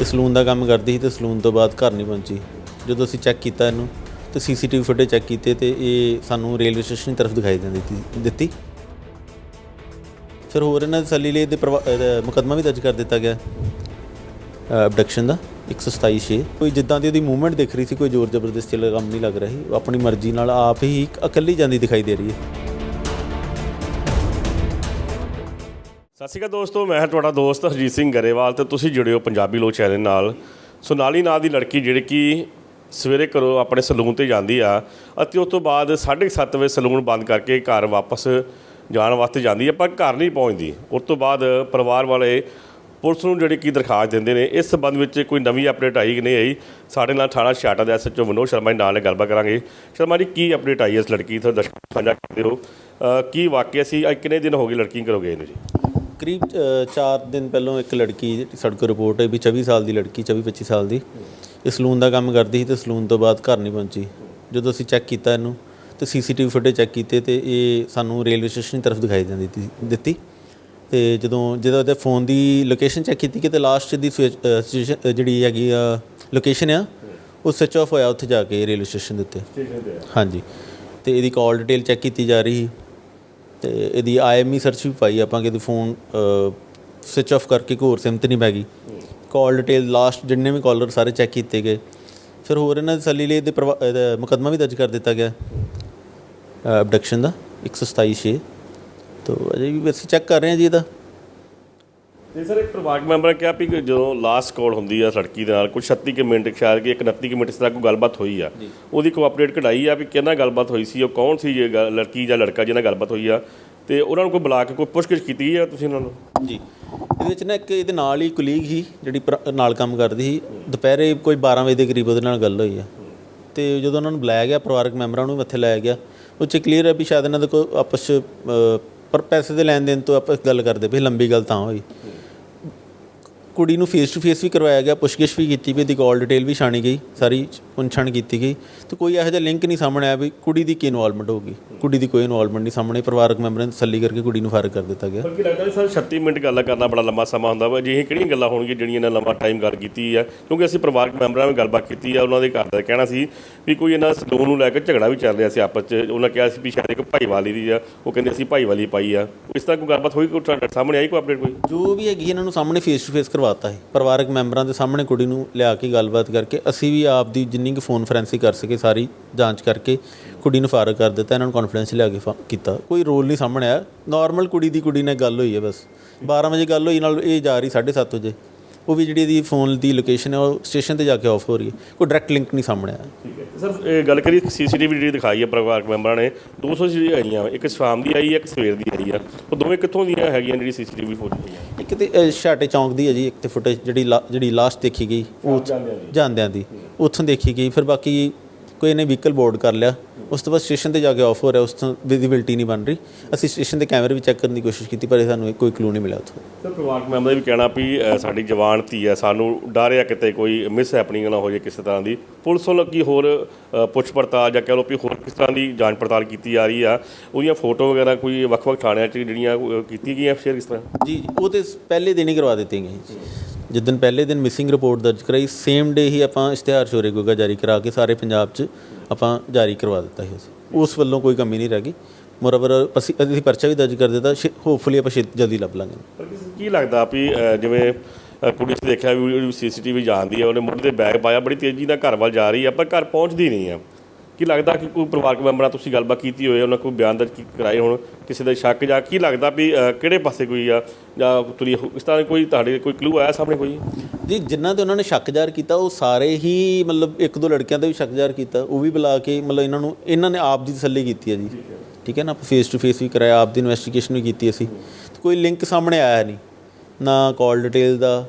ਇਹ ਸਲੂਨ ਦਾ ਕੰਮ ਕਰਦੀ ਸੀ ਤੇ ਸਲੂਨ ਤੋਂ ਬਾਅਦ ਘਰ ਨਹੀਂ ਪਹੁੰਚੀ। ਜਦੋਂ ਅਸੀਂ ਚੈੱਕ ਕੀਤਾ ਇਹਨੂੰ, ਤੇ ਸੀਸੀਟੀਵੀ ਫੁਟੇਜ ਚੈੱਕ ਕੀਤੇ ਤੇ ਇਹ ਸਾਨੂੰ ਰੇਲਵੇ ਸਟੇਸ਼ਨ ਦੀ ਤਰਫ ਦਿਖਾਈ ਦਿੰਦੀ ਦਿੱਤੀ ਫਿਰ ਹੋਰ ਇਹਨਾਂ ਦੀ ਤਸੱਲੀ ਲਈ ਇਹਦੇ ਪਰਵਾ- ਮੁਕੱਦਮਾ ਵੀ ਦਰਜ ਕਰ ਦਿੱਤਾ ਗਿਆ। ਅਬਡਕਸ਼ਨ ਦਾ 127 ਛੇ। ਕੋਈ ਜਿੱਦਾਂ ਦੀ ਉਹਦੀ ਮੂਵਮੈਂਟ ਦਿਖ ਰਹੀ ਸੀ, ਕੋਈ ਜ਼ੋਰ ਜ਼ਬਰਦਸਤੀ ਵਾਲਾ ਕੰਮ ਨਹੀਂ ਲੱਗ ਰਿਹਾ ਸੀ। ਉਹ ਆਪਣੀ ਮਰਜ਼ੀ ਨਾਲ ਆਪ ਹੀ ਇਕੱਲੀ ਜਾਂਦੀ ਦਿਖਾਈ ਦੇ ਰਹੀ ਹੈ। ਸਤਿ ਸ਼੍ਰੀ ਅਕਾਲ ਦੋਸਤੋ, ਮੈਂ ਹਾਂ ਤੁਹਾਡਾ ਦੋਸਤ ਹਰਜੀਤ ਸਿੰਘ ਗਰੇਵਾਲ ਤੇ ਤੁਸੀਂ ਜੁੜਿਓ ਪੰਜਾਬੀ ਲੋਕ ਚੈਨਲ ਨਾਲ। ਸੋਨਾਲੀ ਨਾਂ ਦੀ ਲੜਕੀ ਜਿਹੜੀ ਕਿ ਸਵੇਰੇ ਘਰੋਂ ਆਪਣੇ ਸਲੂਨ ਤੇ ਜਾਂਦੀ ਆ ਅਤੇ ਉਸ ਤੋਂ ਬਾਅਦ 7:30 ਵਜੇ ਸਲੂਨ ਬੰਦ ਕਰਕੇ ਘਰ ਵਾਪਸ ਜਾਣ ਵਾਸਤੇ ਜਾਂਦੀ ਆ, ਪਰ ਘਰ ਨਹੀਂ ਪਹੁੰਚਦੀ। ਉਸ ਤੋਂ ਬਾਅਦ ਪਰਿਵਾਰ ਵਾਲੇ ਪੁਲਿਸ ਨੂੰ ਜਿਹੜੀ ਕੀ ਦਰਖਾਸਤ ਦਿੰਦੇ ਨੇ, ਇਸ ਸੰਬੰਧ ਵਿੱਚ ਕੋਈ ਨਵੀਂ ਅਪਡੇਟ ਆਈ ਕਿ ਨਹੀਂ ਆਈ, ਸਾਡੇ ਨਾਲ ਥਾਣਾ ਛਾਟਾ ਦੇ ਐਸਐਚਓ ਵਿਨੋਦ ਸ਼ਰਮਾ ਜੀ ਨਾਲ ਗੱਲਬਾਤ ਕਰਾਂਗੇ। ਸ਼ਰਮਾ ਜੀ, ਕੀ ਅਪਡੇਟ ਆਈ ਇਸ ਲੜਕੀ ਤੋਂ ਦਰਸ਼ਕ ਸਾਂਝਾ ਕਰਦੇ ਹੋ ਕੀ ਵਾਕਿਆ ਸੀ? ਅੱਜ ਕਿੰਨੇ ਦਿਨ ਹੋ ਗਏ ਲੜਕੀ ਘਰੋਂ ਗਏ ਨੇ ਜੀ? ਕਰੀਬ 4 ਦਿਨ ਪਹਿਲਾਂ ਇੱਕ ਲੜਕੀ ਸਾਡੇ ਕੋਲ ਰਿਪੋਰਟ ਹੋਈ ਵੀ 24 ਸਾਲ ਦੀ ਲੜਕੀ 24 25 ਸਾਲ ਦੀ। ਇਹ ਸਲੂਨ ਦਾ ਕੰਮ ਕਰਦੀ ਸੀ ਤੇ ਸਲੂਨ ਤੋਂ ਬਾਅਦ ਘਰ ਨਹੀਂ ਪਹੁੰਚੀ। ਜਦੋਂ ਅਸੀਂ ਚੈੱਕ ਕੀਤਾ ਇਹਨੂੰ ਤੇ ਸੀਸੀਟੀਵੀ ਫੁਟੇਜ ਚੈੱਕ ਕੀਤੇ ਤੇ ਇਹ ਸਾਨੂੰ ਰੇਲਵੇ ਸਟੇਸ਼ਨ ਦੀ ਤਰਫ ਦਿਖਾਈ ਦਿੰਦੀ ਤੀ- ਦਿੱਤੀ। ਤੇ ਜਦੋਂ ਜਦੋਂ ਉਹਦੇ ਫੋਨ ਦੀ ਲੋਕੇਸ਼ਨ ਚੈੱਕ ਕੀਤੀ ਕਿ ਤੇ ਲਾਸਟ ਦੀ ਜਿਹੜੀ ਹੈਗੀ ਆ ਲੋਕੇਸ਼ਨ ਆ ਉਹ ਸਵਿਚ ਆਫ ਹੋਇਆ ਉੱਥੇ ਜਾ ਕੇ ਰੇਲਵੇ ਸਟੇਸ਼ਨ ਦੇ ਉੱਤੇ। ਹਾਂਜੀ। ਤੇ ਇਹਦੀ ਕਾਲ ਡਿਟੇਲ ਚੈੱਕ ਕੀਤੀ ਜਾ ਰਹੀ ਸੀ। ਤੇ ਇਹਦੀ ਆਈਐਮਈ ਸਰਚ ਵੀ ਪਾਈ, ਆਪਾਂ ਕਿ ਇਹਦੀ ਫੋਨ ਸਵਿਚ ਆਫ ਕਰਕੇ ਕੋਈ ਹੋਰ ਸਿਮ ਤੇ ਨਹੀਂ ਪੈ ਗਈ। ਕਾਲ ਡਿਟੇਲ ਲਾਸਟ ਜਿੰਨੇ ਵੀ ਕਾਲਰ ਸਾਰੇ ਚੈੱਕ ਕੀਤੇ ਗਏ। ਫਿਰ ਹੋਰ ਇਹਨਾਂ ਦੀ ਤਸੱਲੀ ਲਈ ਇਹਦੇ ਪਰਵਾ- ਇਹਦਾ ਮੁਕੱਦਮਾ ਵੀ ਦਰਜ ਕਰ ਦਿੱਤਾ ਗਿਆ। ਅਬਡਕਸ਼ਨ ਦਾ 127 ਛੇ। ਤੋਂ ਅਜੇ ਵੀ ਅਸੀਂ ਚੈੱਕ ਕਰ ਰਹੇ ਹਾਂ ਜੀ ਇਹਦਾ। ਤੇ ਸਰ ਇੱਕ ਪਰਿਵਾਰਕ ਮੈਂਬਰ ਨੇ ਕਿਹਾ ਵੀ ਕਿ ਜਦੋਂ ਲਾਸਟ ਕਾਲ ਹੁੰਦੀ ਆ ਲੜਕੀ ਦੇ ਨਾਲ ਕੋਈ 36 ਕੁ ਮਿੰਟ ਸ਼ਾਇਦ ਕਿ ਇੱਕ 29 ਕੁ ਮਿੰਟ ਇਸ ਤਰ੍ਹਾਂ ਕੋਈ ਗੱਲਬਾਤ ਹੋਈ ਆ। ਉਹਦੀ ਕੋਈ ਅਪਡੇਟ ਕਢਾਈ ਆ ਵੀ ਕਿਹਨਾਂ ਗੱਲਬਾਤ ਹੋਈ ਸੀ ਉਹ ਕੌਣ ਸੀ ਇਹ ਗੱਲ- ਲੜਕੀ ਜਾਂ ਲੜਕਾ ਜਿਹਨਾਂ ਗੱਲਬਾਤ ਹੋਈ ਆ। ਤੇ ਉਹਨਾਂ ਨੂੰ ਕੋਈ ਬੁਲਾ ਕੇ ਕੋਈ ਪੁੱਛਗਿੱਛ ਕੀਤੀ ਆ ਤੁਸੀਂ ਉਹਨਾਂ ਨੂੰ? ਜੀ। ਇਹਦੇ ਵਿੱਚ ਨਾ ਇੱਕ ਇਹਦੇ ਨਾਲ ਹੀ ਕੁਲੀਗ ਸੀ ਜਿਹੜੀ ਪਰ- ਨਾਲ ਕੰਮ ਕਰਦੀ ਸੀ। ਦੁਪਹਿਰੇ ਕੋਈ 12 ਵਜੇ ਦੇ ਕਰੀਬ ਉਹਦੇ ਨਾਲ ਗੱਲ ਹੋਈ ਆ। ਤੇ ਜਦੋਂ ਉਹਨਾਂ ਨੂੰ ਬੁਲਾਇਆ ਗਿਆ ਪਰਿਵਾਰਕ ਮੈਂਬਰਾਂ ਨੂੰ ਵੀ ਇੱਥੇ ਲਾਇਆ ਗਿਆ ਉਹ 'ਚ ਕਲੀਅਰ ਹੈ ਵੀ ਸ਼ਾਇਦ ਇਹਨਾਂ ਦਾ ਕੋਈ ਆਪਸ 'ਚ ਅ, ਪਰ ਪੈਸੇ ਦੇ ਲੈਣ ਦੇਣ ਤੋਂ ਆਪਸ ਗੱਲ ਕਰਦੇ ਪਏ ਲੰਬੀ ਗੱਲ ਤਾਂ ਹੋਈ। ਕੁੜੀ ਨੂੰ ਫੇਸ ਟੂ ਫੇਸ ਵੀ ਕਰਵਾਇਆ ਗਿਆ, ਪੁੱਛਗਿੱਛ ਵੀ ਕੀਤੀ ਵੀ ਇਹਦੀ ਕਾਲ ਡਿਟੇਲ ਵੀ ਛਾਣੀ ਗਈ, ਸਾਰੀ ਪੁੰਛਣ ਕੀਤੀ ਗਈ ਤੇ ਕੋਈ ਇਹੋ ਜਿਹਾ ਲਿੰਕ ਨਹੀਂ ਸਾਹਮਣੇ ਆਇਆ ਵੀ ਕੁੜੀ ਦੀ ਕੀ ਇਨਵੋਲਵਮੈਂਟ ਹੋਊਗੀ? ਕੁੜੀ ਦੀ ਕੋਈ ਇਨਵੋਲਵਮੈਂਟ ਨਹੀਂ ਸਾਹਮਣੇ ਪਰਿਵਾਰਕ ਮੈਂਬਰਾਂ ਨੇ ਤਸੱਲੀ ਕਰਕੇ ਕੁੜੀ ਨੂੰ ਫਾਰਗ ਕਰ ਦਿੱਤਾ ਗਿਆ। ਬਲਕਿ ਲੱਗਦਾ ਸਰ 36 ਮਿੰਟ ਗੱਲ ਕਰਨਾ ਬੜਾ ਲੰਮਾ ਸਮਾਂ ਹੁੰਦਾ ਵਾ ਅਜਿਹੀਆਂ ਕਿਹੜੀਆਂ ਗੱਲਾਂ ਹੋਣਗੀਆਂ ਜਿਹੜੀਆਂ ਇਹਨਾਂ ਲੰਮਾ ਟਾਈਮ ਗੱਲ ਕੀਤੀ ਆ? ਕਿਉਂਕਿ ਅਸੀਂ ਪਰਿਵਾਰਕ ਮੈਂਬਰਾਂ ਨਾਲ ਗੱਲਬਾਤ ਕੀਤੀ ਆ ਉਹਨਾਂ ਦੇ ਘਰ ਦਾ ਕਹਿਣਾ ਸੀ ਵੀ ਕੋਈ ਇਹਨਾਂ ਸਲੂਨ ਨੂੰ ਲੈ ਕੇ ਝਗੜਾ ਵੀ ਚੱਲ ਰਿਹਾ ਸੀ ਆਪਸ 'ਚ। ਉਹਨਾਂ ਕਿਹਾ ਸੀ ਵੀ ਸ਼ਾਇਦ ਇੱਕ ਭਾਈਵਾਲੀ ਦੀ ਆ ਉਹ ਕਹਿੰਦੇ ਅਸੀਂ ਭਾਈਵਾਲੀ ਪਾਈ ਆ। ਇਸ ਤਰ੍ਹਾਂ ਕੋਈ ਗੱਲਬਾਤ ਹੋਈ ਕੋਈ ਤੁਹਾਡੇ ਸਾਹਮਣੇ ਆਈ ਕੋਈ ਅਪਡੇਟ ਕੋਈ? ਜੋ ਵੀ ਹੈਗੀ ਇਹਨਾਂ ਨੂੰ ਸਾਹਮਣੇ ਫੇਸ ਟੂ ਫੇਸ ਕਰਵਾਤਾ ਹੈ ਪਰਿਵਾਰਕ ਮੈਂਬਰਾਂ ਦੇ ਸਾਹਮਣੇ ਕੁੜੀ ਨੂੰ ਲਿਆ ਕੇ ਗੱਲਬਾਤ ਕਰਕੇ ਅਸੀਂ ਵੀ ਆਪ ਦੀ ਜਿੰਨੀ ਕੁ ਫੋਨ ਫੋਰੈਂਸਿਕ ਕਰ ਸਕੇ, ਸਾਰੀ ਜਾਂਚ ਕਰਕੇ ਕੁੜੀ ਨੂੰ ਫਾਰਗ ਕਰ ਦਿੱਤਾ, ਇਹਨਾਂ ਨੂੰ ਕੌਨਫੀਡੈਂਸ ਲਿਆ ਕੇ ਫਾ- ਕੀਤਾ। ਕੋਈ ਰੋਲ ਨਹੀਂ ਸਾਹਮਣੇ ਆਇਆ। ਨਾਰਮਲ ਕੁੜੀ ਦੀ ਕੁੜੀ ਨਾਲ ਗੱਲ ਹੋਈ ਹੈ ਬਸ। 12 ਵਜੇ ਗੱਲ ਹੋਈ, ਨਾਲ ਇਹ ਜਾ ਰਹੀ 7:30 ਵਜੇ। ਉਹ ਵੀ ਜਿਹੜੀ ਇਹਦੀ ਫੋਨ ਦੀ ਲੋਕੇਸ਼ਨ ਹੈ ਉਹ ਸਟੇਸ਼ਨ ਤੇ ਜਾ ਕੇ ਆਫ ਹੋ ਰਹੀ ਹੈ। ਕੋਈ ਡਾਇਰੈਕਟ ਲਿੰਕ ਨਹੀਂ ਸਾਹਮਣੇ ਆਇਆ। ਠੀਕ ਹੈ। ਸਰ ਇਹ ਗੱਲ ਕਰੀ ਸੀਸੀਟੀਵੀ ਜਿਹੜੀ ਦਿਖਾਈ ਹੈ ਪਰਿਵਾਰਕ ਮੈਂਬਰਾਂ ਨੇ 200 ਜਿਹੜੀ ਆਈਆਂ। ਇੱਕ ਸ਼ਾਮ ਦੀ ਆਈ ਹੈ ਇੱਕ ਸਵੇਰ ਦੀ ਆਈ ਆ। ਉਹ ਦੋਵੇਂ ਕਿੱਥੋਂ ਦੀਆਂ ਹੈਗੀਆਂ ਜਿਹੜੀ ਸੀਸੀਟੀਵੀ ਫੋਟੋ ਹੋਈਆਂ ਇੱਕ ਤੇ ਛਾਟੇ ਚੌਂਕ ਦੀ ਹੈ ਜੀ ਇੱਕ ਤੇ ਫੁਟੇਜ ਜਿਹੜੀ ਜਿਹੜੀ ਲਾਸਟ ਦੇਖੀ ਗਈ ਉਹ ਜਾਂਦਿਆਂ ਦੀ। ਉੱਥੋਂ ਦੇਖੀ ਗਈ ਫਿਰ ਬਾਕੀ ਕੋਈ ਇਹਨੇ ਵਹੀਕਲ ਬੋਰਡ ਕਰ ਲਿਆ। ਉਸ ਤੋਂ ਬਾਅਦ ਸਟੇਸ਼ਨ ਤੇ ਜਾ ਕੇ ਆਫ ਹੋ ਰਿਹਾ ਉਸ ਤੋਂ ਵਿਜ਼ਿਬਿਲਟੀ ਨਹੀਂ ਬਣ ਰਹੀ। ਅਸੀਂ ਸਟੇਸ਼ਨ ਦੇ ਕੈਮਰੇ ਵੀ ਚੈੱਕ ਕਰਨ ਦੀ ਕੋਸ਼ਿਸ਼ ਕੀਤੀ ਪਰ ਇਹ ਸਾਨੂੰ ਕੋਈ ਕਲੂ ਨਹੀਂ ਮਿਲਿਆ ਉੱਥੋਂ। ਸਰ ਪਰਿਵਾਰਕ ਮੈਂਬਰ ਦਾ ਵੀ ਕਹਿਣਾ ਵੀ ਸਾਡੀ ਜਵਾਨ ਧੀ ਹੈ ਸਾਨੂੰ ਡਰ ਆ ਕਿਤੇ ਕੋਈ ਮਿਸ ਹੈਪਨਿੰਗ ਨਾ ਹੋ ਜਾਏ ਕਿਸੇ ਤਰ੍ਹਾਂ ਦੀ। ਪੁਲਿਸ ਵੱਲੋਂ ਕੀ ਹੋਰ ਪੁੱਛ ਪੜਤਾਲ ਜਾਂ ਕਹਿ ਲਓ ਵੀ ਹੋਰ ਕਿਸ ਤਰ੍ਹਾਂ ਦੀ ਜਾਂਚ ਪੜਤਾਲ ਕੀਤੀ ਜਾ ਰਹੀ ਆ? ਉਹਦੀਆਂ ਫੋਟੋ ਵਗੈਰਾ ਕੋਈ ਵੱਖ-ਵੱਖ ਥਾਣਿਆਂ 'ਚ ਜਿਹੜੀਆਂ ਕੀਤੀ ਗਈਆਂ ਸ਼ੇਅਰ ਕਿਸ ਤਰ੍ਹਾਂ? ਜੀ ਉਹ ਤੇ ਪਹਿਲੇ ਦਿਨ ਹੀ ਕਰਵਾ ਦਿੱਤੀ ਗਈ ਜਿੱਦਨ ਪਹਿਲੇ ਦਿਨ ਮਿਸਿੰਗ ਰਿਪੋਰਟ ਦਰਜ ਕਰਾਈ ਸੇਮ ਡੇ ਹੀ ਆਪਾਂ ਇਸ਼ਤਿਹਾਰ ਸ਼ੋਰੇ ਗੋਗਾ ਜਾਰੀ ਕਰਾ ਕੇ ਸਾਰੇ ਪੰਜਾਬ 'ਚ ਆਪਾਂ ਜਾਰੀ ਕਰਵਾ ਦਿੱਤਾ ਸੀ ਅਸੀਂ। ਉਸ ਵੱਲੋਂ ਕੋਈ ਕਮੀ ਨਹੀਂ ਰਹਿ ਗਈ। ਮੋਰਵਰ ਅਸੀਂ ਅਸੀਂ ਪਰਚਾ ਵੀ ਦਰਜ ਕਰ ਦਿੱਤਾ। ਹੋਪਫੁਲੀ ਆਪਾਂ ਛੇਤੀ ਜਲਦੀ ਲੱਭ ਲਾਂਗੇ। ਕੀ ਲੱਗਦਾ ਵੀ ਅ, ਜਿਵੇਂ ਅ, ਕੁੜੀ ਨੇ ਦੇਖਿਆ ਵੀ ਸੀਸੀਟੀਵੀ ਜਾਂਦੀ ਹੈ ਉਹਨੇ ਮੁੰਡੇ ਦੇ ਬੈਗ ਪਾਇਆ ਬੜੀ ਤੇਜ਼ੀ ਨਾਲ ਘਰ ਵੱਲ ਜਾ ਰਹੀ ਹੈ ਪਰ ਘਰ ਪਹੁੰਚਦੀ ਨਹੀਂ ਆ। ਕੀ ਲੱਗਦਾ ਕਿ ਕੋਈ ਪਰਿਵਾਰਕ ਮੈਂਬਰਾਂ ਤੁਸੀਂ ਗੱਲਬਾਤ ਕੀਤੀ ਹੋਏ ਉਹਨਾਂ ਕੋਈ ਬਿਆਨ ਦਰਜ ਕੀ- ਕਰਾਏ ਹੋਣ ਕਿਸੇ ਦਾ ਸ਼ੱਕ ਜਾਂ ਕੀ ਲੱਗਦਾ ਵੀ ਕਿਹੜੇ ਪਾਸੇ ਕੋਈ ਆ ਜਾਂ ਤੁਰੀ ਇਸ ਤਰ੍ਹਾਂ ਕੋਈ ਤੁਹਾਡੇ ਕੋਈ ਕਲੂ ਆਇਆ ਸਾਹਮਣੇ ਕੋਈ? ਜੀ ਜਿਨ੍ਹਾਂ ਤੇ ਉਹਨਾਂ ਨੇ ਸ਼ੱਕ ਜ਼ਾਹਰ ਕੀਤਾ ਉਹ ਸਾਰੇ ਹੀ ਮਤਲਬ ਇੱਕ ਦੋ ਲੜਕਿਆਂ ਤੇ ਵੀ ਸ਼ੱਕ ਜ਼ਾਹਰ ਕੀਤਾ ਉਹ ਵੀ ਬੁਲਾ ਕੇ ਮਤਲਬ ਇਹਨਾਂ ਨੂੰ ਇਹਨਾਂ ਨੇ ਆਪ ਦੀ ਤਸੱਲੀ ਕੀਤੀ ਹੈ ਜੀ। ਠੀਕ ਹੈ। ਨਾ ਆਪਾਂ ਫੇਸ ਟੂ ਫੇਸ ਵੀ ਕਰਾਇਆ ਆਪ ਦੀ ਇਨਵੈਸਟੀਗੇਸ਼ਨ ਵੀ ਕੀਤੀ ਅਸੀਂ। ਕੋਈ ਲਿੰਕ ਸਾਹਮਣੇ ਆਇਆ ਨਹੀਂ ਨਾ ਕਾਲ ਡਿਟੇਲ ਦਾ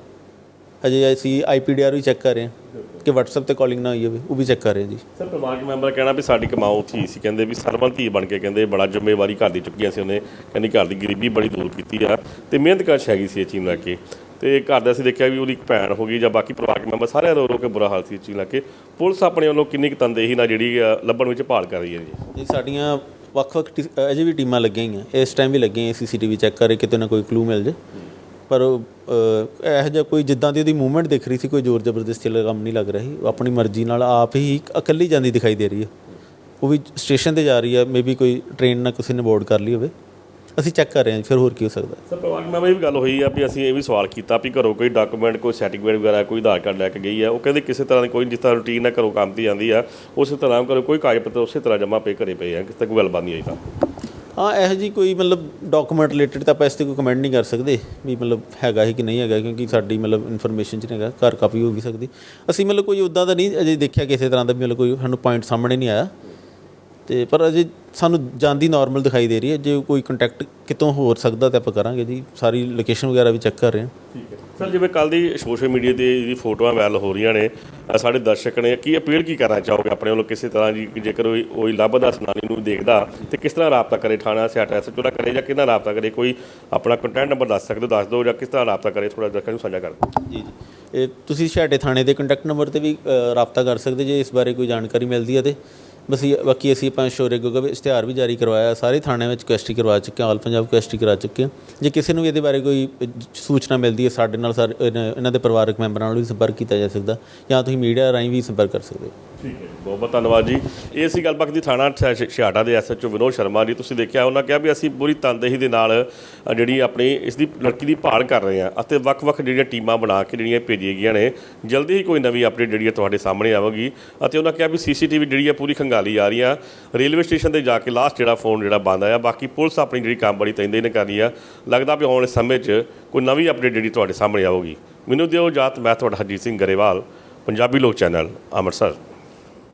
ਅਜੇ ਅਸੀਂ ਆਈਪੀਡੀਆਰ ਵੀ ਚੈੱਕ ਕਰ ਰਹੇ ਹਾਂ ਕਿ WhatsApp ਤੇ ਕਾਲਿੰਗ ਨਾ ਹੋਈ ਹੋਵੇ ਉਹ ਵੀ ਚੈੱਕ ਕਰ ਰਹੇ ਹਾਂ ਜੀ। ਸਰ ਪਰਿਵਾਰਕ ਮੈਂਬਰ ਕਹਿਣਾ ਵੀ ਸਾਡੀ ਕਮਾਓ ਥੀ ਸੀ ਕਹਿੰਦੇ ਵੀ ਸਰਬੰਤ ਧੀ ਬਣ ਕੇ ਕਹਿੰਦੇ ਬੜਾ ਜ਼ਿੰਮੇਵਾਰੀ ਘਰ ਦੀ ਚੁੱਕੀਆਂ ਸੀ ਉਹਨੇ ਕਹਿੰਦੀ ਘਰ ਦੀ ਗਰੀਬੀ ਬੜੀ ਦੂਰ ਕੀਤੀ ਆ ਤੇ ਮਿਹਨਤ ਕਸ਼ ਹੈਗੀ ਸੀ ਇਹ ਚੀਜ਼ ਲੈ ਕੇ। ਤੇ ਘਰ ਦਾ ਅਸੀਂ ਦੇਖਿਆ ਵੀ ਉਹਦੀ ਇੱਕ ਭੈਣ ਹੋ ਗਈ ਜਾਂ ਬਾਕੀ ਪਰਿਵਾਰਕ ਮੈਂਬਰ ਸਾਰਿਆਂ ਰੋ ਰੋ ਕੇ ਬੁਰਾ ਹਾਲ ਸੀ ਚੀਜ਼ ਲੈ ਕੇ। ਪੁਲਿਸ ਆਪਣੇ ਵੱਲੋਂ ਕਿੰਨੀ ਕੁ ਤਨਦੇਹੀ ਨਾਲ ਜਿਹੜੀ ਲੱਭਣ ਵਿੱਚ ਭਾਲ ਕਰ ਰਹੀ ਹੈ ਜੀ? ਸਾਡੀਆਂ ਵੱਖ-ਵੱਖ ਅਜੇ ਵੀ ਟੀਮਾਂ ਲੱਗੀਆਂ ਹੋਈਆਂ ਇਸ ਟਾਈਮ ਵੀ ਲੱਗੀਆਂ ਸੀਸੀਟੀਵੀ ਚੈੱਕ ਕਰ ਰਹੇ ਕਿਤੇ ਨਾ ਕੋਈ ਕਲੂ ਮਿਲ ਜੇ। ਪਰ ਉਹ, ਇਹੋ ਜਿਹਾ ਕੋਈ ਜਿੱਦਾਂ ਦੀ ਉਹਦੀ ਮੂਵਮੈਂਟ ਦਿਖ ਰਹੀ ਸੀ ਕੋਈ ਜ਼ੋਰ ਜ਼ਬਰਦਸਤੀ ਵਾਲਾ ਕੰਮ ਨਹੀਂ ਲੱਗ ਰਹੀ ਆਪਣੀ ਮਰਜ਼ੀ ਨਾਲ ਆਪ ਹੀ ਇਕੱਲੀ ਜਾਂਦੀ ਦਿਖਾਈ ਦੇ ਰਹੀ ਹੈ। ਉਹ ਵੀ ਸਟੇਸ਼ਨ ਤੇ ਜਾ ਰਹੀ ਹੈ ਮੇਬੀ ਕੋਈ ਟ੍ਰੇਨ ਨਾਲ ਕਿਸੇ ਨੇ ਬੋਰਡ ਕਰ ਲਈ ਹੋਵੇ। ਅਸੀਂ ਚੈੱਕ ਕਰ ਰਹੇ ਹਾਂ ਜੀ, ਫਿਰ ਹੋਰ ਕੀ ਹੋ ਸਕਦਾ ਸਰ ਪਰਿਵਾਰ ਮੈਂਬਰ ਇਹ ਵੀ ਗੱਲ ਹੋਈ ਆ ਵੀ ਅਸੀਂ ਇਹ ਵੀ ਸਵਾਲ ਕੀਤਾ ਵੀ ਘਰੋਂ ਕੋਈ ਡਾਕੂਮੈਂਟ ਕੋਈ ਸਰਟੀਫਿਕੇਟ ਵਗੈਰਾ ਕੋਈ ਆਧਾਰ ਕਾਰਡ ਲੈ ਕੇ ਗਈ ਆ ਉਹ ਕਹਿੰਦੇ ਕਿਸੇ ਤਰ੍ਹਾਂ ਦੀ ਕੋਈ ਜਿਸ ਤਰ੍ਹਾਂ ਰੂਟੀਨ ਨਾਲ ਘਰੋਂ ਕੰਮ ਤੇ ਜਾਂਦੀ ਆ ਉਸੇ ਤਰ੍ਹਾਂ ਘਰੋਂ ਕੋਈ ਕਾਗਜ਼ ਪੱਤਰ ਉਸੇ ਤਰ੍ਹਾਂ ਜਮ੍ਹਾਂ ਪੇ ਘਰੇ ਪਏ ਆ ਕਿਸੇ ਤੱਕ ਕੋਈ ਗੱਲਬਾਤ ਨਹੀਂ ਹੋਈ ਤਾਂ। ਹਾਂ, ਇਹੋ ਜੀ ਕੋਈ ਮਤਲਬ ਡਾਕੂਮੈਂਟ ਰਿਲੇਟਡ ਤਾਂ ਆਪਾਂ ਇਸ ਤੇ ਕੋਈ ਕਮੈਂਟ ਨਹੀਂ ਕਰ ਸਕਦੇ ਵੀ ਮਤਲਬ ਹੈਗਾ ਹੀ ਕਿ ਨਹੀਂ ਹੈਗਾ, ਕਿਉਂਕਿ ਸਾਡੀ ਮਤਲਬ ਇਨਫੋਰਮੇਸ਼ਨ 'ਚ ਨਹੀਂ ਹੈਗਾ, ਘਰ ਕਾਪੀ ਹੋ ਵੀ ਸਕਦੀ। ਅਸੀਂ ਮਤਲਬ ਕੋਈ ਉਦਾਂ ਦਾ ਨਹੀਂ ਅਜੇ ਦੇਖਿਆ ਕਿਸੇ ਤਰ੍ਹਾਂ ਦਾ ਵੀ ਮਤਲਬ ਕੋਈ ਸਾਨੂੰ ਪੁਆਇੰਟ ਸਾਹਮਣੇ ਨਹੀਂ ਆਇਆ। ਤੇ ਪਰ ਅਜੇ ਸਾਨੂੰ ਜਾਂਦੀ ਨਾਰਮਲ ਦਿਖਾਈ ਦੇ ਰਹੀ ਹੈ, ਜੇ ਕੋਈ ਕੰਟੈਕਟ ਕਿਤੋਂ ਹੋਰ ਸਕਦਾ ਤਾਂ ਆਪਾਂ ਕਰਾਂਗੇ ਜੀ। ਸਾਰੀ ਲੋਕੇਸ਼ਨ ਵਗੈਰਾ ਵੀ ਚੈੱਕ ਕਰ ਰਹੇ ਹਾਂ। ਠੀਕ ਹੈ। ਸਰ ਜਿਵੇਂ ਕੱਲ ਦੀ ਸੋਸ਼ਲ ਮੀਡੀਆ ਤੇ ਜਿਹੜੀ ਫੋਟੋਆਂ ਵਾਇਰਲ ਹੋ ਰਹੀਆਂ ਨੇ ਅ, ਸਾਡੇ ਦਰਸ਼ਕ ਨੇ ਕੀ ਅਪੀਲ ਕੀ ਕਰਨਾ ਚਾਹੋਗੇ ਆਪਣੇ ਵੱਲੋਂ ਕਿਸੇ ਤਰ੍ਹਾਂ ਜੀ ਕਿ ਜੇਕਰ ਕੋਈ ਕੋਈ ਲੱਭਦਾ ਸੁਨਾਨੀ ਨੂੰ ਦੇਖਦਾ ਤੇ ਕਿਸ ਤਰ੍ਹਾਂ ਰਾਬਤਾ ਕਰੇ ਥਾਣਾ ਸਿਆਟਾ ਐਸਐਚਓ ਨਾਲ ਕਰੇ ਜਾਂ ਕਿਹਨਾਂ ਰਾਬਤਾ ਕਰੇ? ਕੋਈ ਆਪਣਾ ਕੰਟੈਕਟ ਨੰਬਰ ਦੱਸ ਸਕਦੇ ਹੋ ਦੱਸ ਦਿਓ ਜਾਂ ਕਿਸ ਤਰ੍ਹਾਂ ਰਾਬਤਾ ਕਰੇ ਥੋੜਾ ਦਰਸ਼ਕਾਂ ਨੂੰ ਸਾਂਝਾ ਕਰ ਦਿਓ। ਜੀ ਜੀ। ਇਹ ਤੁਸੀਂ ਛਾਟੇ ਥਾਣੇ ਦੇ ਕੰਟੈਕਟ ਨੰਬਰ ਤੇ ਵੀ ਅ, ਰਾਬਤਾ ਕਰ ਸਕਦੇ ਜੇ ਇਸ ਬਾਰੇ ਕੋਈ ਜਾਣਕਾਰੀ ਮਿਲਦੀ ਹੈ ਤੇ। ਬਸ ਇਹ- ਬਾਕੀ ਅਸੀਂ ਆਪਾਂ ਸ਼ੋਰੇ ਗੁੱਗਾ ਵਿੱਚ ਇਸ਼ਤਿਹਾਰ ਵੀ ਜਾਰੀ ਕਰਵਾਇਆ, ਸਾਰੇ ਥਾਣਿਆਂ ਵਿੱਚ ਕੁਐਸਟੀ ਕਰਵਾ ਚੁੱਕੇ ਹਾਂ, ਆਲ ਪੰਜਾਬ ਕੁਐਸਟੀ ਕਰਾ ਚੁੱਕੇ ਹਾਂ। ਜੇ ਕਿਸੇ ਨੂੰ ਵੀ ਇਹਦੇ ਬਾਰੇ ਕੋਈ ਸੂਚਨਾ ਮਿਲਦੀ ਹੈ, ਸਾਡੇ ਨਾਲ ਸਾਰੇ, ਇਹਨਾਂ ਇਹਨਾਂ ਦੇ ਪਰਿਵਾਰਕ ਮੈਂਬਰਾਂ ਨਾਲ ਵੀ ਸੰਪਰਕ ਕੀਤਾ ਜਾ ਸਕਦਾ, ਜਾਂ ਤੁਸੀਂ ਮੀਡੀਆ ਰਾਹੀਂ ਵੀ ਸੰਪਰਕ ਕਰ ਸਕਦੇ ਹੋ। ਠੀਕ ਹੈ ਬਹੁਤ ਬਹੁਤ ਧੰਨਵਾਦ ਜੀ। ਇਹ ਸੀ ਗੱਲਬਾਤ ਦੀ ਥਾਣਾ ਛ- ਛ- ਛਿਆਟਾ ਦੇ ਐਸਐਚਓ ਵਿਨੋਦ ਸ਼ਰਮਾ ਜੀ। ਤੁਸੀਂ ਦੇਖਿਆ ਉਹਨਾਂ ਕਿਹਾ ਵੀ ਅਸੀਂ ਪੂਰੀ ਤਨਦੇਹੀ ਦੇ ਨਾਲ ਅ, ਜਿਹੜੀ ਆਪਣੀ ਇਸ ਦੀ ਲੜਕੀ ਦੀ ਭਾਲ ਕਰ ਰਹੇ ਹਾਂ ਅਤੇ ਵੱਖ-ਵੱਖ ਜਿਹੜੀਆਂ ਟੀਮਾਂ ਬਣਾ ਕੇ ਜਿਹੜੀਆਂ ਭੇਜੀਆਂ ਗਈਆਂ ਨੇ ਜਲਦੀ ਹੀ ਕੋਈ ਨਵੀਂ ਅਪਡੇਟ ਜਿਹੜੀ ਹੈ ਤੁਹਾਡੇ ਸਾਹਮਣੇ ਆਵੇਗੀ। ਅਤੇ ਉਹਨਾਂ ਕਿਹਾ ਵੀ ਸੀਸੀਟੀਵੀ ਜਿਹੜੀ ਹੈ ਪੂਰੀ ਖੰਗਾਲੀ ਆ ਰਹੀ ਆ। ਰੇਲਵੇ ਸਟੇਸ਼ਨ ਤੇ ਜਾ ਕੇ ਲਾਸਟ ਜਿਹੜਾ ਫੋਨ ਜਿਹੜਾ ਬੰਦ ਆਇਆ ਬਾਕੀ ਪੁਲਿਸ ਆਪਣੀ ਜਿਹੜੀ ਕੰਮ ਬੜੀ ਤੈਂਦੇ ਨੇ ਕਰ ਰਹੀ ਆ। ਲੱਗਦਾ ਵੀ ਆਉਣ ਵਾਲੇ ਸਮੇਂ 'ਚ ਕੋਈ ਨਵੀਂ ਅਪਡੇਟ ਜਿਹੜੀ ਤੁਹਾਡੇ ਸਾਹਮਣੇ ਆਵੇਗੀ। ਮੈਨੂੰ ਦਿਓ ਜਾਤ ਮੈਂ ਤੁਹਾਡਾ ਹਰਜੀਤ ਸਿੰਘ ਗਰੇਵਾਲ ਪੰਜਾਬੀ ਲੋਕ ਚੈਨਲ ਅੰਮ੍ਰਿਤਸਰ।